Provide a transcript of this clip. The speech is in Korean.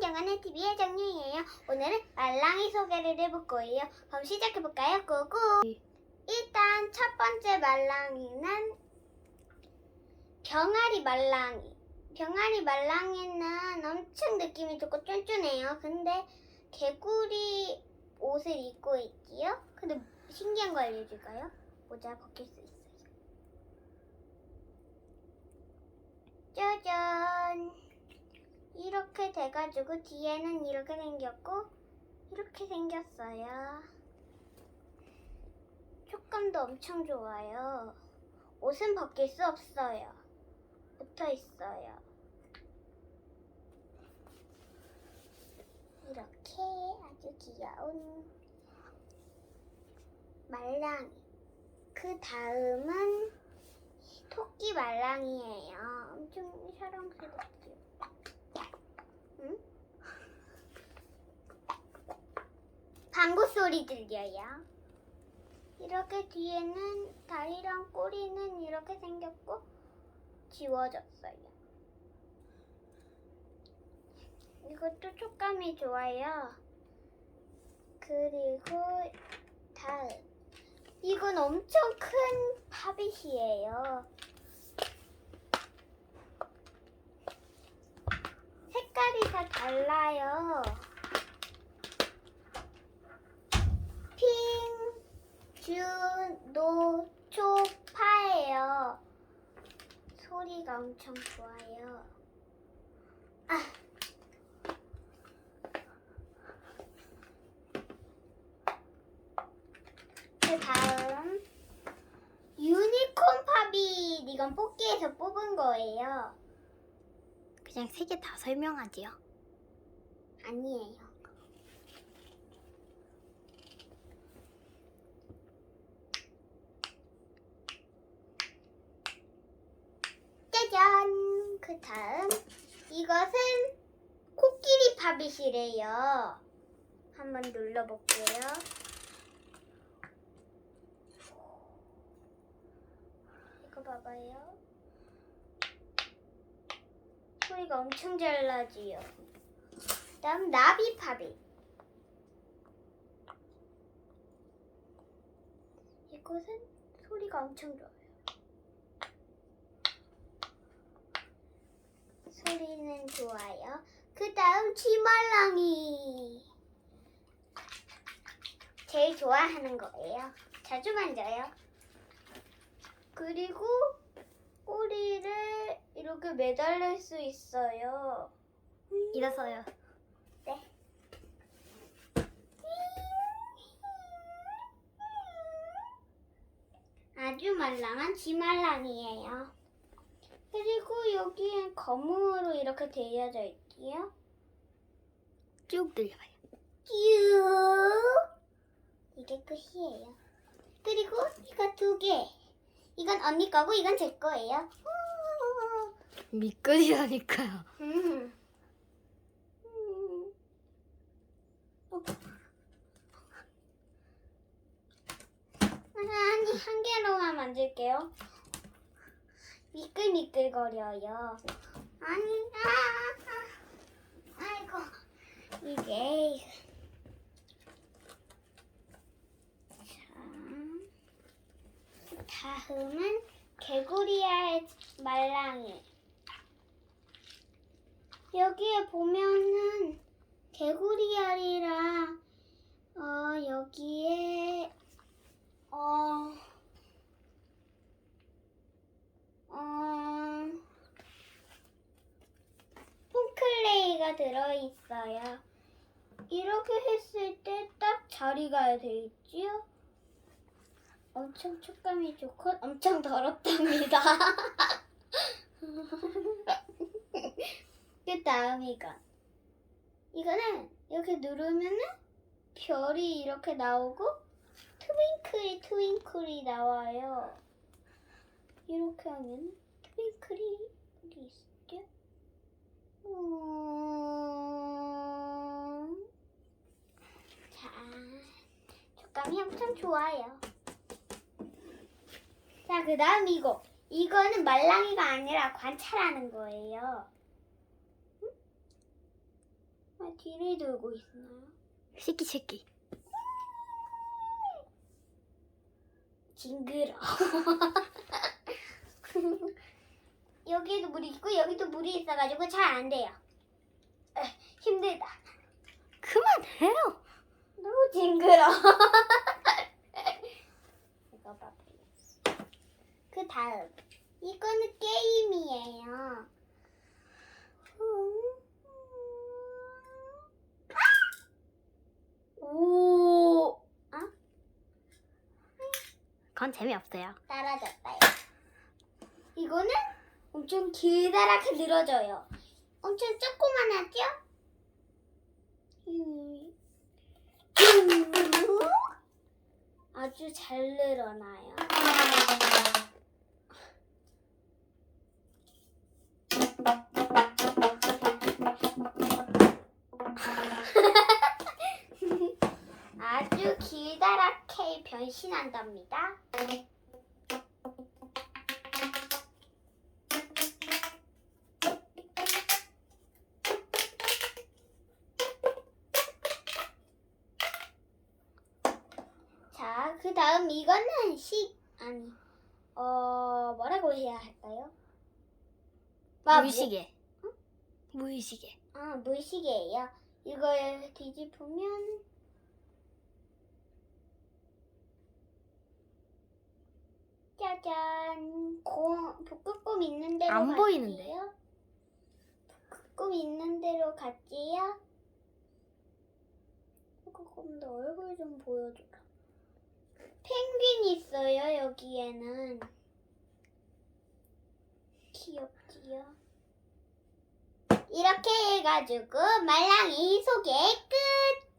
정한의 TV의 정유이에요. 오늘은 말랑이 소개를 해볼 거예요. 그럼 시작해볼까요? 고고! 일단 첫 번째 말랑이는 병아리 말랑이. 병아리 말랑이는 엄청 느낌이 좋고 쫀쫀해요. 근데 개구리 옷을 입고 있지요? 근데 신기한 거 알려줄까요? 모자 벗길 수 있어요. 짜잔! 이렇게 돼가지고 뒤에는 이렇게 생겼고 이렇게 생겼어요. 촉감도 엄청 좋아요. 옷은 벗길 수 없어요. 붙어 있어요. 이렇게 아주 귀여운 말랑이. 그 다음은 토끼 말랑이에요. 엄청 사랑스럽죠. 응? 방구 소리 들려요. 이렇게 뒤에는 다리랑 꼬리는 이렇게 생겼고 지워졌어요. 이것도 촉감이 좋아요. 그리고 다음. 이건 엄청 큰 파빗이에요. 색깔이 다 달라요. 핑, 준, 노, 초, 파예요. 소리가 엄청 좋아요. 아. 그 다음 유니콘 팝잇 이건 뽑기에서 뽑은 거예요. 그냥 세 개 다 설명하지요. 아니에요. 짜잔! 그 다음 이것은 코끼리 팝잇이래요. 한번 눌러볼게요. 이거 봐봐요. 소리가 엄청 잘 나지요. 다음 나비 팝잇. 이곳은 소리가 엄청 좋아요. 소리는 좋아요. 그 다음 쥐말랑이. 제일 좋아하는 거예요. 자주 만져요. 그리고 꼬리를 이렇게 매달릴 수 있어요. 일어서요. 네. 아주 말랑한 지말랑이에요. 그리고 여기에 검으로 이렇게 되어져 있지요. 쭉 늘려봐요. 쭉. 이게 끝이에요. 그리고 이거 두 개. 이건 언니 거고 이건 제 거예요. 미끌이라니까요. 음. 음. 어. 아니 한 개로만 만질게요. 미끌미끌거려요. 아니 아, 아. 아이고 이게 자 다음은 개구리알 말랑이. 여기에 보면은 개구리알이랑 어 여기에 어 어, 폼클레이가 들어있어요. 이렇게 했을 때 딱 자리가 돼 있지요? 엄청 촉감이 좋고 엄청 더럽답니다. 그 다음 이거. 이거는 이렇게 누르면은 별이 이렇게 나오고 트윙클이 트윙클이 나와요. 이렇게 하면 트윙클이 여기 있을게. 음... 자, 촉감이 엄청 좋아요. 자, 그 다음 이거. 이거는 말랑이가 아니라 관찰하는 거예요. 아, 뒤를 돌고 있나요? 새끼 새끼. 징그러. 여기도 물이 있고 여기도 물이 있어가지고 잘 안 돼요. 에, 힘들다. 그만해요. 너무 징그러. 이거 봐. 그 다음 이거는 게임이에요. 오, 그건 재미없어요. 따라졌다요. 이거는 엄청 길다랗게 늘어져요. 엄청 조그만하죠? 음. 아주 잘 늘어나요. 아주 길다랗게 변신한답니다. 자, 그 다음 이거는 시 아니 어 뭐라고 해야 할까요? 아, 뭐- 물시계. 물시계. 아 물시계예요. 이걸 뒤집으면 짜잔 고 북극곰 있는 대로 안 갔지요? 보이는데? 북극곰 있는 대로 갔지요? 북극곰도 얼굴 좀 보여줘라. 펭귄 있어요 여기에는. 귀엽지요? 이렇게 해가지고 말랑이 소개 끝!